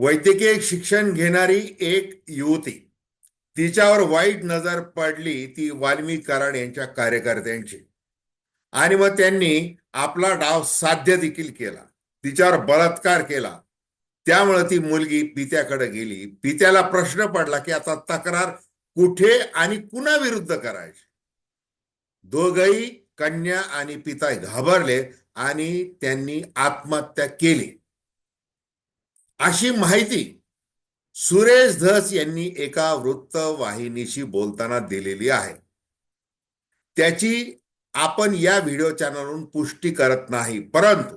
वैद्यकीय शिक्षण घेणारी एक युवती. तिच्यावर वाईट नजर पडली ती वाल्मी कराड यांच्या कार्यकर्त्यांची. आणि मग त्यांनी आपला डाव साध्य देखील केला. तिच्यावर बलात्कार केला. त्यामुळे ती मुलगी पित्याकडे गेली. पित्याला प्रश्न पडला की आता तक्रार कुठे आणि कुणाविरुद्ध करायची? दोघही कन्या आणि पिता घाबरले आणि त्यांनी आत्महत्या केली. अशी माहिती सुरेश धस यांनी एका वृत्तवाहिनीशी बोलताना दिलेली आहे. त्याची आपण या व्हिडिओ चॅनलवरून पुष्टी करत नाही परंतु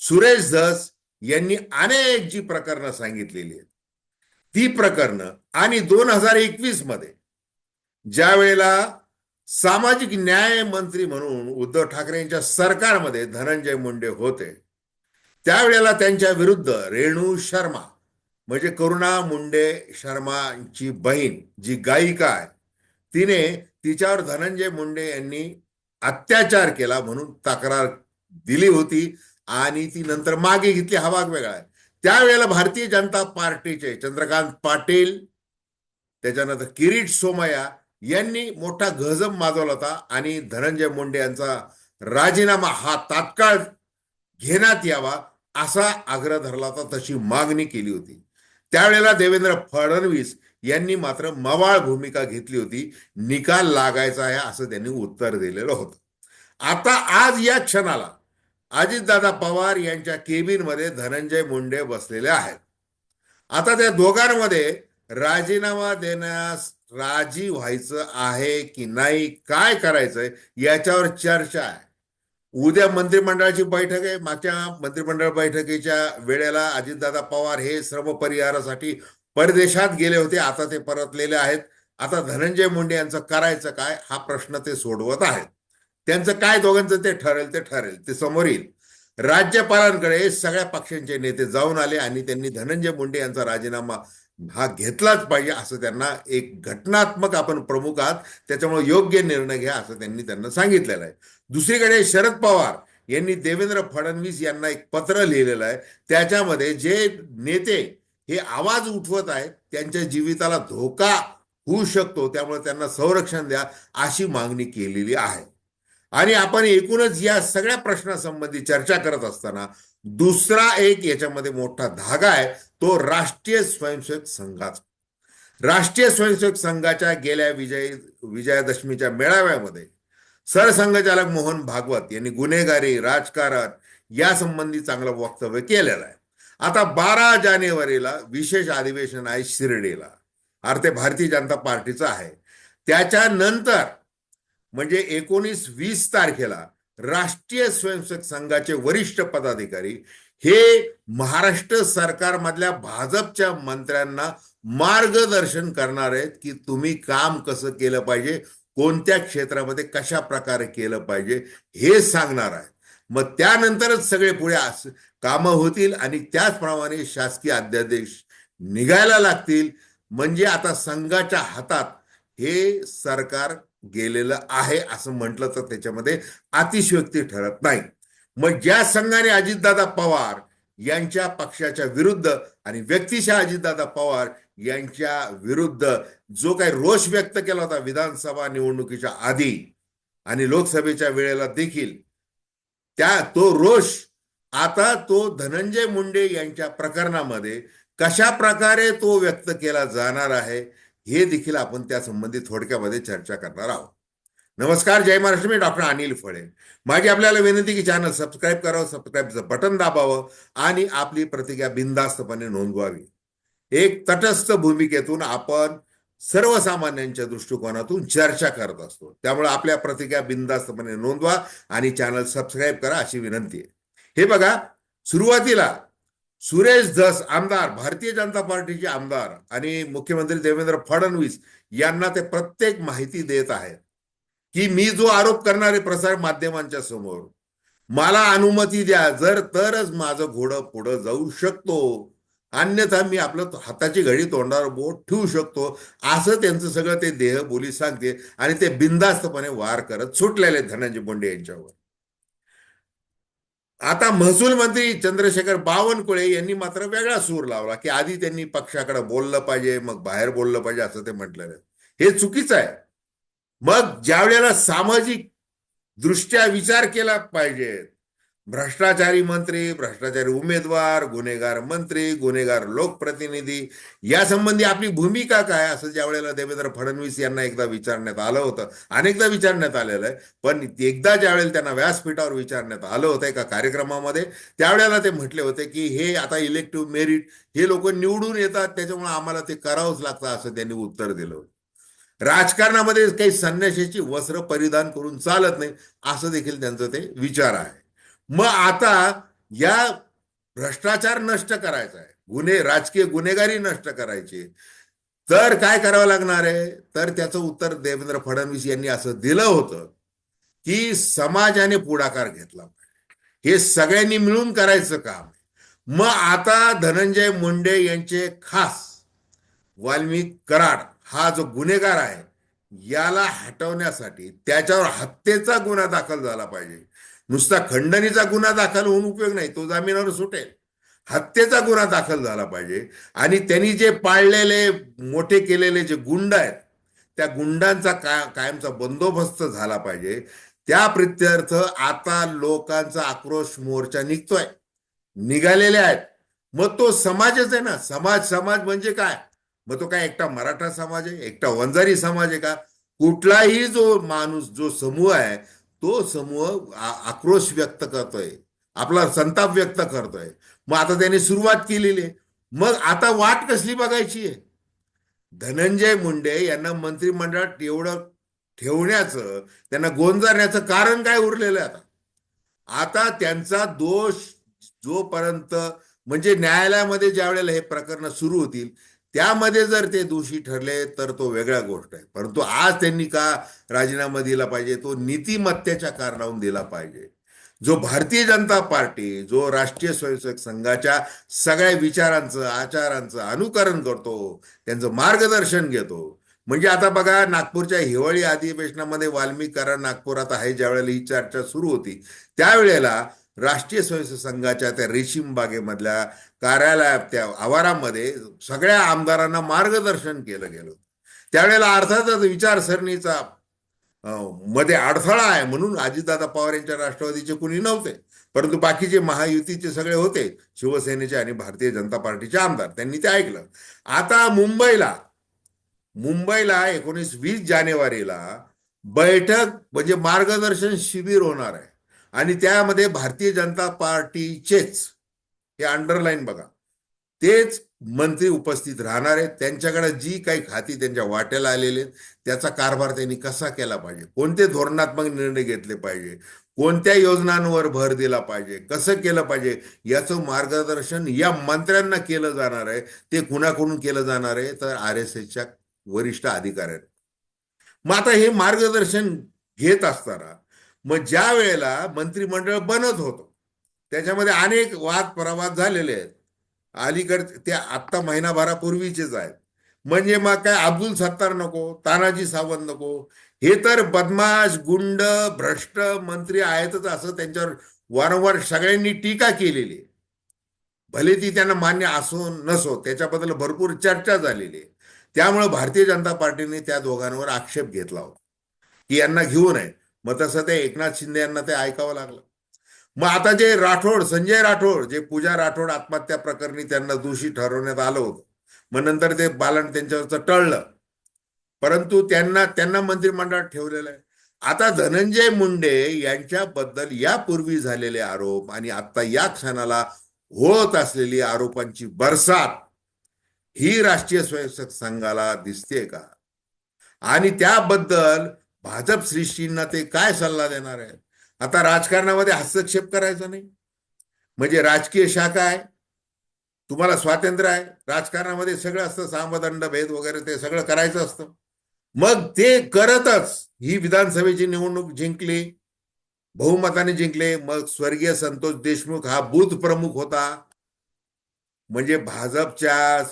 सुरेश धस यांनी अनेक जी प्रकरणं सांगितलेली आहेत. ती प्रकरणं आणि दोन हजार एकवीसमध्ये ज्या वेळेला सामाजिक न्याय मंत्री म्हणून उद्धव ठाकरे यांच्या सरकारमध्ये धनंजय मुंडे होते त्यावेळेला त्यांच्या विरुद्ध रेणू शर्मा म्हणजे करुणा मुंडे शर्माची बहीण जी गायिका आहे तिने तिच्यावर धनंजय मुंडे यांनी अत्याचार केला म्हणून तक्रार दिली होती आणि ती नंतर मागे घेतली. हा भाग वेगळा आहे. त्यावेळेला भारतीय जनता पार्टीचे चंद्रकांत पाटील त्याच्यानंतर किरीट सोमय्या यांनी मोठा गजब माजवला होता आणि धनंजय मुंडे यांचा राजीनामा हा तात्काळ घेण्यात यावा असा आग्रह धरला होता तशी मागणी केली होती. त्यावेळेला देवेंद्र फडणवीस यांनी मात्र मवाळ भूमिका घेतली होती निकाल लागायचा आहे असं त्यांनी उत्तर दिलेलं होतं. आता आज या क्षणाला अजितदादा पवार यांच्या केबिनमध्ये धनंजय मुंडे बसलेले आहेत. आता त्या दोघांमध्ये राजीनामा देण्यास राजी व्हायचं आहे की नाही काय करायचंय याच्यावर चर्चा आहे. उद्या मंत्रिमंडळाची बैठक आहे. मागच्या मंत्रिमंडळ बैठकीच्या वेळेला अजितदादा पवार हे श्रम परिहारासाठी परदेशात गेले होते. आता ते परतलेले आहेत. आता धनंजय मुंडे यांचं करायचं काय हा प्रश्न ते सोडवत आहेत. त्यांचं काय दोघांचं ते ठरेल ते ठरेल ते समोर येईल. राज्यपालांकडे सगळ्या पक्षांचे नेते जाऊन आले आणि त्यांनी धनंजय मुंडे यांचा राजीनामा हा घेतलाच पाहिजे असं त्यांना एक घटनात्मक आपण प्रमुख आहात. त्याच्यामुळे योग्य निर्णय घ्या असं त्यांनी त्यांना सांगितलेलं आहे. दुसरीकडे शरद पवार यांनी देवेंद्र फडणवीस यांना एक पत्र लिहिलेलं आहे. त्याच्यामध्ये जे नेते हे आवाज उठवत आहेत त्यांच्या जीविताला धोका होऊ शकतो त्यामुळे त्यांना संरक्षण द्या अशी मागणी केलेली आहे. आणि आपण एकूणच या सगळ्या प्रश्नासंबंधी चर्चा करत असताना दुसरा एक याच्यामध्ये मोठा धागा आहे तो राष्ट्रीय स्वयंसेवक संघाचा. राष्ट्रीय स्वयंसेवक संघाच्या गेल्या विजय विजयादशमीच्या मेळाव्यामध्ये सरसंघचालक मोहन भागवत यांनी गुन्हेगारी राजकारण या संबंधी चांगलं वक्तव्य केलेलं आहे. आता बारा जानेवारीला विशेष अधिवेशन आहे शिर्डीला. ते भारतीय जनता पार्टीचं आहे. त्याच्यानंतर म्हणजे एकोणीस वीस तारखेला राष्ट्रीय स्वयंसेवक संघाचे वरिष्ठ पदाधिकारी हे महाराष्ट्र सरकारमधल्या भाजपच्या मंत्र्यांना मार्गदर्शन करणार आहेत की तुम्ही काम कसं केलं पाहिजे कोणत्या क्षेत्रामध्ये कशा प्रकारे केलं पाहिजे हे सांगणार आहे. मग त्यानंतरच सगळे पुढे कामं होतील आणि त्याचप्रमाणे शासकीय अध्यादेश निघायला लागतील. म्हणजे आता संघाच्या हातात हे सरकार गेलेलं आहे असं म्हटलं तर त्याच्यामध्ये अतिशयोक्ती ठरत नाही. मग ज्या संघाने अजितदादा पवार यांच्या पक्षाच्या विरुद्ध आणि व्यक्तिशः अजितदादा पवार यांच्या विरुद्ध जो काही रोष व्यक्त केला होता विधानसभा निवडणुकीच्या आधी आणि लोकसभेच्या वेळेला देखील त्या तो रोष आता तो धनंजय मुंडे यांच्या प्रकरणामध्ये कशा प्रकारे तो व्यक्त केला जाणार आहे हे देखील आपण त्या संबंधी थोडक्यामध्ये चर्चा करणार आहोत. नमस्कार जय महाराष्ट्र. मी डॉक्टर अनिल फळे. माझी आपल्याला विनंती की चॅनल सबस्क्राईब करावं सबस्क्राईबचं बटन दाबावं आणि आपली प्रतिज्ञा बिनधास्तपणे नोंदवावी. एक तटस्थ भूमिकेतून आपण सर्वसामान्यांच्या दृष्टिकोनातून चर्चा करत असतो. त्यामुळे आपल्या प्रतिज्ञा बिनधास्तपणे नोंदवा आणि चॅनल सबस्क्राईब करा अशी विनंती आहे. हे बघा सुरुवातीला सुरेश धस आमदार भारतीय जनता पार्टीचे आमदार आणि मुख्यमंत्री देवेंद्र फडणवीस यांना ते प्रत्येक माहिती देत आहेत. की मी जो आरोप करणारे प्रसार माध्यमांच्या समोर मला अनुमती द्या जर तरच माझं घोडं पुढं जाऊ शकतो. अन्यथा मी आपलं हाताची घडी तोंडावर बोट ठेवू शकतो. असं त्यांचं सगळं ते देहबोली सांगते आणि ते बिंदास्तपणे वार करत सुटलेले धनंजय मुंडे यांच्यावर. आता महसूल मंत्री चंद्रशेखर बावनकुळे यांनी मात्र वेगळा सूर लावला की आधी त्यांनी पक्षाकडे बोललं पाहिजे मग बाहेर बोललं पाहिजे असं ते म्हटलेलं हे चुकीचं आहे. मग ज्या वेळेला सामाजिक दृष्ट्या विचार केला पाहिजे भ्रष्टाचारी मंत्री भ्रष्टाचारी उमेदवार गुन्हेगार मंत्री गुन्हेगार लोकप्रतिनिधी या संबंधी आपली भूमिका काय? असं ज्या वेळेला देवेंद्र फडणवीस यांना एकदा विचारण्यात आलं होतं. अनेकदा विचारण्यात आलेलं आहे पण एकदा ज्या वेळेला त्यांना व्यासपीठावर विचारण्यात आलं होतं एका कार्यक्रमामध्ये त्यावेळेला ते म्हटले होते की हे आता इलेक्टिव्ह मेरिट हे लोक निवडून येतात त्याच्यामुळे आम्हाला ते करावंच लागतं असं त्यांनी उत्तर दिलं होतं. राजकारणामध्ये काही संन्याशाची वस्त्र परिधान करून चालत नाही असं देखील त्यांचं ते विचार आहे. मग आता या भ्रष्टाचार नष्ट करायचा आहे गुन्हे राजकीय गुन्हेगारी नष्ट करायची तर काय करावं लागणार आहे? तर त्याचं उत्तर देवेंद्र फडणवीस यांनी असं दिलं होतं की समाजाने पुढाकार घेतला हे सगळ्यांनी मिळून करायचं काम मग आता धनंजय मुंडे यांचे खास वाल्मिक कराड हा जो गुन्हेगार आहे याला हटवण्यासाठी त्याच्यावर हत्येचा गुन्हा दाखल झाला पाहिजे. नुसता खंडणीचा गुन्हा दाखल होऊन उपयोग नाही तो जामिनावर सुटेल. हत्येचा गुन्हा दाखल झाला पाहिजे. आणि त्यांनी जे पाळलेले मोठे केलेले जे गुंड आहेत त्या गुंडांचा का कायमचा बंदोबस्त झाला पाहिजे. त्या प्रित्यर्थ आता लोकांचा आक्रोश मोर्चा निघतोय. निघालेले आहेत. मग तो समाजच आहे ना. समाज समाज म्हणजे काय? मग तो काय एकटा मराठा समाज आहे? एकटा वंजारी समाज आहे का? कुठलाही जो माणूस जो समूह आहे तो समूह आक्रोश व्यक्त करतोय. आपला संताप व्यक्त करतोय. मग आता त्याने सुरुवात केलेली. आहे मग आता वाट कसली बघायची आहे? धनंजय मुंडे यांना मंत्रिमंडळात एवढं ठेवण्याचं त्यांना गोंजारण्याचं कारण काय उरलेलं आहे आता? आता त्यांचा दोष जोपर्यंत म्हणजे न्यायालयामध्ये ज्या वेळेला हे प्रकरण सुरू होतील त्यामध्ये जर ते दोषी ठरले तर तो वेगळा गोष्ट आहे. परंतु आज त्यांनी का राजीनामा दिला पाहिजे? तो नीतिमत्तेच्या कारणावरून दिला पाहिजे. जो भारतीय जनता पार्टी जो राष्ट्रीय स्वयंसेवक संघाच्या सगळ्या विचारांचं आचारांचं अनुकरण करतो त्यांचं मार्गदर्शन घेतो. म्हणजे आता बघा नागपूरच्या हिवाळी अधिवेशनामध्ये वाल्मिक करार आता आहे ज्यावेळेला ही चर्चा सुरू होती. त्यावेळेला राष्ट्रीय स्वयंसेवक संघाच्या त्या रेशीम बागेमधल्या कार्यालयात त्या आवारामध्ये सगळ्या आमदारांना मार्गदर्शन केलं गेलं त्यावेळेला अर्थातच विचारसरणीचा मध्ये अडथळा आहे म्हणून अजितदादा पवार यांच्या राष्ट्रवादीचे कुणी नव्हते. परंतु बाकीचे महायुतीचे सगळे होते शिवसेनेचे आणि भारतीय जनता पार्टीचे आमदार. त्यांनी ते ऐकलं. आता मुंबईला मुंबईला एकोणीस वीस जानेवारीला बैठक म्हणजे मार्गदर्शन शिबिर होणार आहे. आणि त्यामध्ये भारतीय जनता पार्टीचेच हे अंडरलाईन बघा. तेच मंत्री उपस्थित राहणार आहेत. त्यांच्याकडे जी काही खाती त्यांच्या वाट्याला आलेले त्याचा कारभार त्यांनी कसा केला पाहिजे? कोणते धोरणात्मक निर्णय घेतले पाहिजे? कोणत्या योजनांवर भर दिला पाहिजे? कसं केलं पाहिजे? याचं मार्गदर्शन या मंत्र्यांना केलं जाणार आहे. ते कुणाकडून केलं जाणार आहे? तर आर एस एसच्या वरिष्ठ अधिकाऱ्यांना. मग आता हे मार्गदर्शन घेत असताना मग ज्या वेळेला मंत्रिमंडळ बनत होतं त्याच्यामध्ये अनेक वाद प्रवाद झालेले आहेत. अलीकड ते आत्ता महिनाभरापूर्वीचेच आहेत. म्हणजे मग काय अब्दुल सत्तार नको तानाजी सावंत नको हे तर बदमाश गुंड भ्रष्ट मंत्री आहेतच असं त्यांच्यावर वारंवार सगळ्यांनी टीका केलेली आहे. भले ती त्यांना मान्य असो नसो त्याच्याबद्दल भरपूर चर्चा झालेली आहे. त्यामुळे भारतीय जनता पार्टीने त्या दोघांवर आक्षेप घेतला होता की यांना घेऊ नये. मग तसं ते एकनाथ शिंदे यांना ते ऐकावं लागलं. मग आता जे राठोड संजय राठोड जे पूजा राठोड आत्महत्या प्रकरणी त्यांना दोषी ठरवण्यात आलं होतं. मग नंतर ते बालन त्यांच्यावरचं टळलं. परंतु त्यांना त्यांना मंत्रिमंडळात ठेवलेलं आहे. आता धनंजय मुंडे यांच्याबद्दल यापूर्वी झालेले आरोप आणि आता या क्षणाला होत असलेली आरोपांची बरसात ही राष्ट्रीय स्वयंसेवक संघाला दिसते का? आणि त्याबद्दल भाजप श्रीशींना ते काय सल्ला देणार आहेत? आता राजकारणामध्ये हस्तक्षेप करायचा नाही. म्हणजे राजकीय शाखा आहे. तुम्हाला स्वातंत्र्य आहे. राजकारणामध्ये सगळं असतं. सामदंड भेद वगैरे ते सगळं करायचं असतं. मग ते करतच ही विधानसभेची निवडणूक जिंकली. बहुमताने जिंकले. मग स्वर्गीय संतोष देशमुख हा बूथ प्रमुख होता. म्हणजे भाजपच्या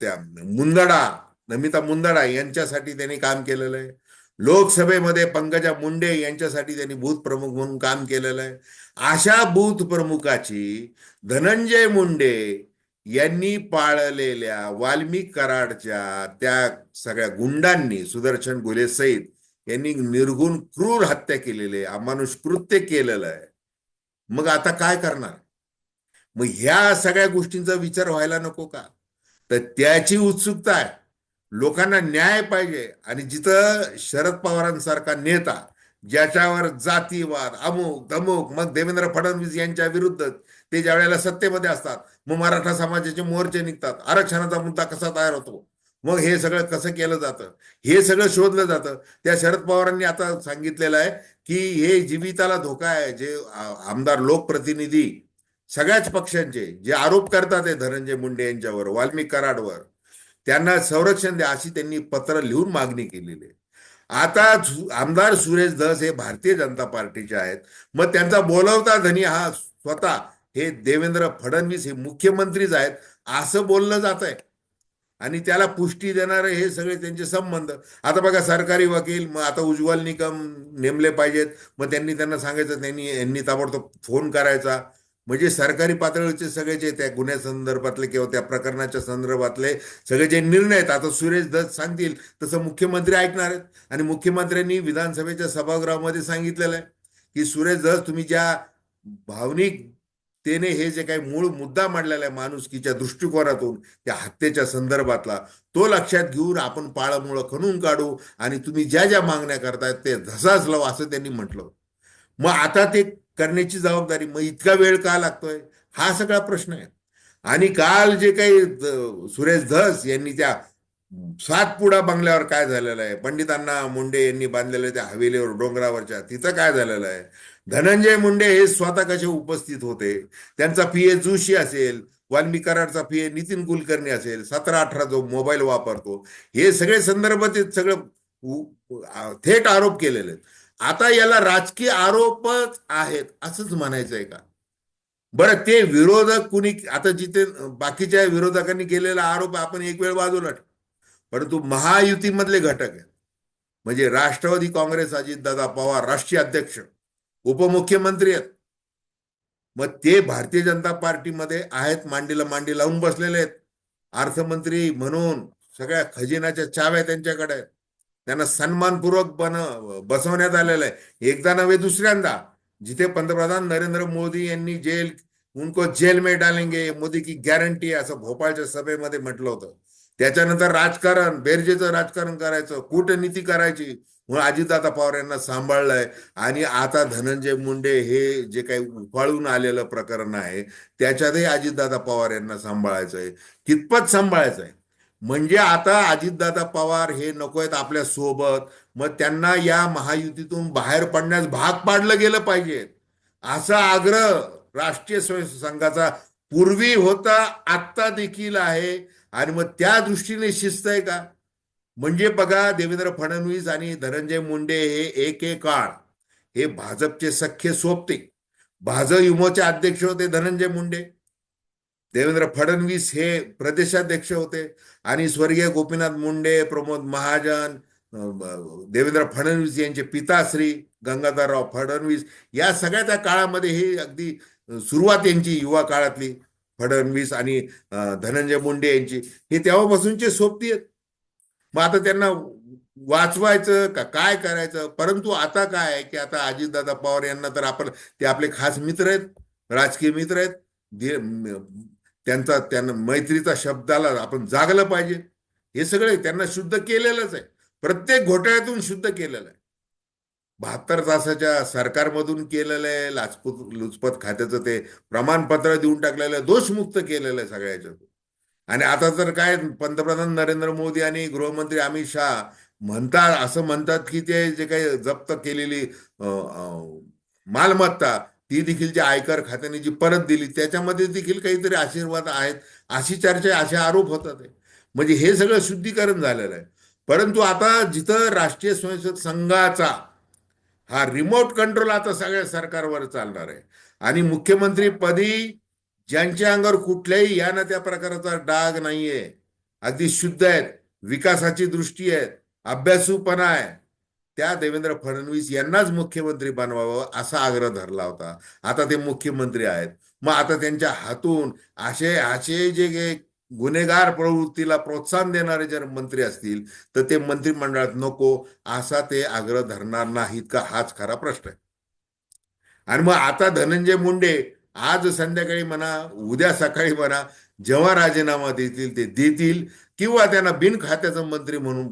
त्या मुंदडा नमिता मुंदडा यांच्यासाठी त्यांनी काम केलेलं आहे. लोकसभेमध्ये पंकजा मुंडे यांच्यासाठी त्यांनी बूथ प्रमुख म्हणून काम केलेलं आहे. अशा बूथ प्रमुखाची धनंजय मुंडे यांनी पाळलेल्या वाल्मिक कराडच्या त्या सगळ्या गुंडांनी सुदर्शन गुले सहित यांनी निर्गुण क्रूर हत्या केलेली आहे अमानुष कृत्य केलेलं आहे. मग आता काय करणार? मग ह्या सगळ्या गोष्टींचा विचार व्हायला नको का? तर त्याची उत्सुकता आहे. लोकांना न्याय पाहिजे आणि जिथं शरद पवारांसारखा नेता ज्याच्यावर जातीवाद अमुक धमुक मग देवेंद्र फडणवीस यांच्या विरुद्ध ते ज्या वेळेला सत्तेमध्ये असतात मग मराठा समाजाचे मोर्चे निघतात आरक्षणाचा मुद्दा कसा तयार होतो? मग हे सगळं कसं केलं जातं? हे सगळं शोधलं जातं. त्या शरद पवारांनी आता सांगितलेलं आहे की हे जीविताला धोका आहे. जे आमदार लोकप्रतिनिधी सगळ्याच पक्षांचे जे आरोप करतात आहे धनंजय मुंडे यांच्यावर वाल्मिक कराडवर त्यांना संरक्षण द्या अशी त्यांनी पत्र लिहून मागणी केलेली आहे. आता आमदार सुरेश धस हे भारतीय जनता पार्टीचे आहेत. मग त्यांचा बोलवता धनी हा स्वतः हे देवेंद्र फडणवीस हे मुख्यमंत्रीच आहेत असं बोललं जात आहे. आणि त्याला पुष्टी देणारे हे सगळे त्यांचे संबंध. आता बघा सरकारी वकील मग आता उज्ज्वल निकम नेमले पाहिजेत. मग त्यांनी त्यांना सांगायचं त्यांनी यांनी ताबडतोब फोन करायचा. म्हणजे सरकारी पातळीचे सगळे जे त्या गुन्ह्या संदर्भातले किंवा त्या प्रकरणाच्या संदर्भातले सगळे जे निर्णय आहेत आता सुरेश दत्त सांगतील तसं मुख्यमंत्री ऐकणार आहेत. आणि मुख्यमंत्र्यांनी विधानसभेच्या सभागृहामध्ये सांगितलेलं आहे की सुरेश दत्त तुम्ही ज्या भावनिकतेने हे जे काही मूळ मुद्दा मांडलेला आहे माणुसकीच्या दृष्टिकोनातून त्या हत्येच्या संदर्भातला तो लक्षात घेऊन आपण पाळमुळं खणून काढू आणि तुम्ही ज्या ज्या मागण्या करतायत ते धसाच लावू असं त्यांनी म्हटलं मग आता ते करण्याची जबाबदारी. मग इतका वेळ का लागतोय? हा सगळा प्रश्न आहे. आणि काल जे काही सुरेश धस यांनी त्या सातपुडा बंगल्यावर काय झालेलं आहे? पंडितांना मुंडे यांनी बांधलेल्या त्या हवेलीवर डोंगरावरच्या तिथं काय झालेलं आहे? धनंजय मुंडे हे स्वतः कसे उपस्थित होते? त्यांचा पी ए जोशी असेल वाल्मीकरांचा पी ए नितीन कुलकर्णी असेल सतरा अठरा जो मोबाईल वापरतो हे सगळे संदर्भ ते सगळं थेट आरोप केलेले आहेत. आता याला राजकीय आरोपच आहेत असंच म्हणायचं आहे का? बरं ते विरोधक कुणी आता जिथे बाकीच्या विरोधकांनी केलेला आरोप आपण एक वेळ बाजूला परंतु महायुतीमधले घटक आहेत. म्हणजे राष्ट्रवादी काँग्रेस अजितदादा पवार राष्ट्रीय अध्यक्ष उपमुख्यमंत्री आहेत. मग ते भारतीय जनता पार्टीमध्ये आहेत मांडीला मांडी लावून बसलेले आहेत. अर्थमंत्री म्हणून सगळ्या खजिनाच्या चाव्या त्यांच्याकडे आहेत. त्यांना सन्मानपूर्वक बन बसवण्यात आलेलं आहे. एकदा नव्हे दुसऱ्यांदा. जिथे पंतप्रधान नरेंद्र मोदी यांनी जेल उनको जेल में डालेंगे मोदी की गॅरंटी असं भोपाळच्या सभेमध्ये म्हटलं होतं. त्याच्यानंतर राजकारण बेरजेचं राजकारण करायचं कूटनीती करायची म्हणून अजितदादा पवार यांना सांभाळलंय. आणि आता धनंजय मुंडे हे जे काही उफाळून आलेलं प्रकरण आहे त्याच्यातही अजितदादा पवार यांना सांभाळायचं आहे कितपत सांभाळायचं आहे म्हणजे आता अजितदादा पवार हे नको आहेत आपल्यासोबत. मग त्यांना या महायुतीतून बाहेर पडण्यास भाग पाडलं गेलं पाहिजे. असा आग्रह राष्ट्रीय स्वयंसेवक संघाचा पूर्वी होता आत्ता देखील आहे. आणि मग त्या दृष्टीने शिस्त आहे का? म्हणजे बघा देवेंद्र फडणवीस आणि धनंजय मुंडे हे एक एक काळ हे भाजपचे सख्खे सोबते. भाजप युमोचे अध्यक्ष होते धनंजय मुंडे. देवेंद्र फडणवीस हे प्रदेशाध्यक्ष होते आणि स्वर्गीय गोपीनाथ मुंडे प्रमोद महाजन देवेंद्र फडणवीस यांचे पिताश्री गंगाधरराव फडणवीस या सगळ्या त्या काळामध्ये ही अगदी सुरुवात यांची युवा काळातली फडणवीस आणि धनंजय मुंडे यांची. हे तेव्हापासूनचे सोबती आहेत. मग आता त्यांना वाचवायचं का काय करायचं? परंतु आता काय आहे की आता अजितदादा पवार यांना तर आपण ते आपले खास मित्र आहेत राजकीय मित्र आहेत. त्यांचा त्यांना मैत्रीचा शब्दाला आपण जागलं पाहिजे. हे सगळे त्यांना शुद्ध केलेलंच आहे. प्रत्येक घोटाळ्यातून शुद्ध केलेलं आहे. बहात्तर तासाच्या सरकारमधून केलेलं आहे लाचपूत लुचपत खात्याचं ते प्रमाणपत्र देऊन टाकलेलं आहे दोषमुक्त केलेलं आहे सगळ्याच्या आणि आता तर काय पंतप्रधान नरेंद्र मोदी आणि गृहमंत्री अमित शहा म्हणतात असं म्हणतात की ते जे काही जप्त केलेली अं, मालमत्ता ती देखील जे आयकर खात्याने जी परत दिली त्याच्यामध्ये देखील काहीतरी आशीर्वाद आहेत. अशी चर्चा असे आरोप होतात म्हणजे हे सगळं शुद्धीकरण झालेलं आहे. परंतु आता जिथं राष्ट्रीय स्वयंसेवक संघाचा हा रिमोट कंट्रोल आता सगळ्या सरकारवर चालणार आहे. आणि मुख्यमंत्री पदी ज्यांच्या अंगावर कुठल्याही या ना त्या प्रकाराचा डाग नाहीये. अगदी शुद्ध आहेत विकासाची दृष्टी आहे अभ्यासूपणा आहे. त्या देवेंद्र फडणवीस यांनाच मुख्यमंत्री बनवावं असा आग्रह धरला होता. आता ते मुख्यमंत्री आहेत. मग आता त्यांच्या हातून असे असे जे गुन्हेगार प्रवृत्तीला प्रोत्साहन देणारे जर मंत्री असतील तर ते मंत्रिमंडळात नको असा ते आग्रह धरणार नाहीत का हाच खरा प्रश्न आहे. आणि मग आता धनंजय मुंडे आज संध्याकाळी म्हणा उद्या सकाळी म्हणा जेव्हा राजीनामा देतील ते देतील किंवा त्यांना बिनखात्याचं मंत्री म्हणून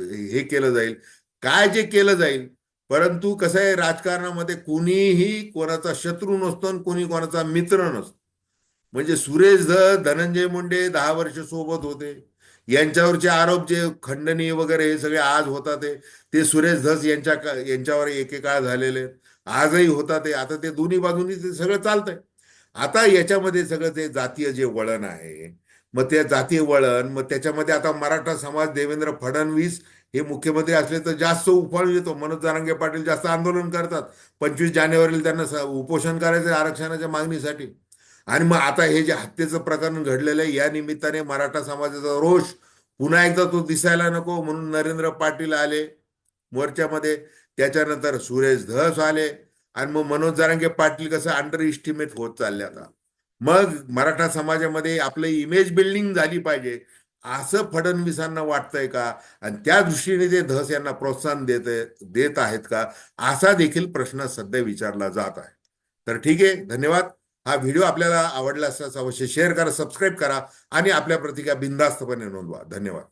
हे केलं जाईल. काय जे केलं जाईल परंतु कसं आहे राजकारणामध्ये कोणीही कोणाचा शत्रू नसतो आणि कोणी कोणाचा मित्र नसतो. म्हणजे सुरेश धर धनंजय मुंडे दहा वर्ष सोबत होते. यांच्यावरचे आरोप जे खंडणी वगैरे हे सगळे आज होतात ते ते सुरेश धस यांच्या यांच्यावर एकेकाळ झालेले आजही होतात ते आता ते दोन्ही बाजूनी ते सगळं चालतंय. आता याच्यामध्ये सगळं ते जातीय जे वळण आहे मग ते जातीय वळण मग त्याच्यामध्ये आता मराठा समाज देवेंद्र फडणवीस हे मुख्यमंत्री असले तर जास्त उफाळून येतो. मनोज जारांगे पाटील जास्त आंदोलन करतात. पंचवीस जानेवारीला त्यांना उपोषण करायचं आरक्षणाच्या मागणीसाठी. आणि मग आता हे जे हत्येचं प्रकरण घडलेलं आहे या निमित्ताने मराठा समाजाचा रोष पुन्हा एकदा तो दिसायला नको म्हणून नरेंद्र पाटील आले. मोर्चामध्ये त्याच्यानंतर सुरेश धस आले. आणि मग मनोज जारांगे पाटील कसं अंडर इस्टिमेट होत चालले आता. मग मराठा समाजामध्ये आपलं इमेज बिल्डिंग झाली पाहिजे. असं फडणवीसांना वाटतंय का? आणि त्या दृष्टीने ते धस यांना प्रोत्साहन देत देत आहेत का? असा देखील प्रश्न सध्या विचारला जात आहे. तर ठीक आहे धन्यवाद. हा व्हिडिओ आपल्याला आवडला असल्यास अवश्य शेअर करा सबस्क्राईब करा आणि आपल्या प्रतिक्रिया बिंदास्तपणे नोंदवा. धन्यवाद.